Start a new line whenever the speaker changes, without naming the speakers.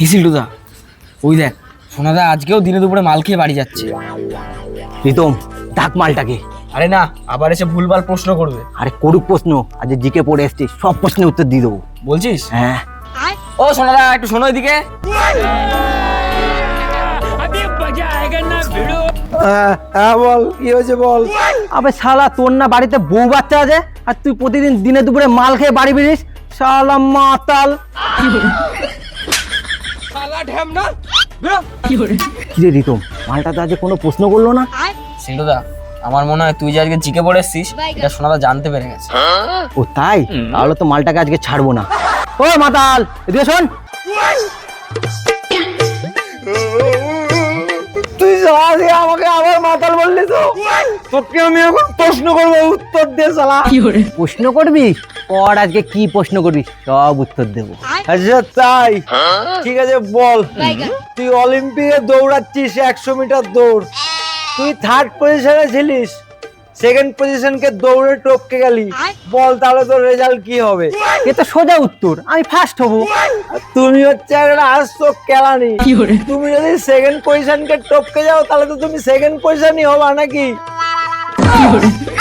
হিসিলটুদা ওই দেখ সোনাদা আজকেও দিনে দুপুরে মাল খেয়ে বাড়ি যাচ্ছে।
প্রীতম ডাক মালটাকে।
আরে না আবার এসে ভুলভাল প্রশ্ন করবে।
আরে করুক প্রশ্ন আজ জিকে পড়ে এসছি সব প্রশ্নের উত্তর দিয়ে দেবো।
বলছিস?
হ্যাঁ।
ও সোনাদা একটু শোনো এদিকে।
হ্যাঁ বল কি হয়েছে বল? আবে শালা তোর না বাড়িতে বউ বাচ্চা আছে? আর তুই প্রতিদিন দিনে দুপুরে মাল খেয়ে বাড়ি বেরিস শালা মাতাল। কি রে রিতম মালটা তো আজকে কোনো প্রশ্ন করল না?
সিন্টুদা আমার মনে হয় তুই যে আজকে জিকে পড়ে এসছিস এটা সোনাদা জানতে পেরে গেছে।
ও তাই? তাহলে তো মালটাকে আজকে ছাড়বো না। ও মাতাল এদিকে শোন। তুই আমাকে আবার মাতাল বললি তো। তোকে আমি এখন প্রশ্ন করব উত্তর দে শালা। প্রশ্ন করবি? পর আজকে কি প্রশ্ন করবি সব উত্তর দেবো। আচ্ছা তাই। ঠিক আছে বল। তুই অলিম্পিকে দৌড়াচ্ছিস একশো মিটার দৌড়। তুই থার্ড পজিশনে ছিলিস। সেকেন্ড পজিশনকে দৌড়ে টপকে গেলি। বল তাহলে তোর রেজাল্ট কি হবে? এ তো সোজা উত্তর আমি ফার্স্ট হব। তুমি হচ্ছে একটা আসতো কেলানি। তুমি যদি সেকেন্ড পজিশনকে টপকে যাও তাহলে তো তুমি সেকেন্ড পজিশনই হবা নাকি? 그 러.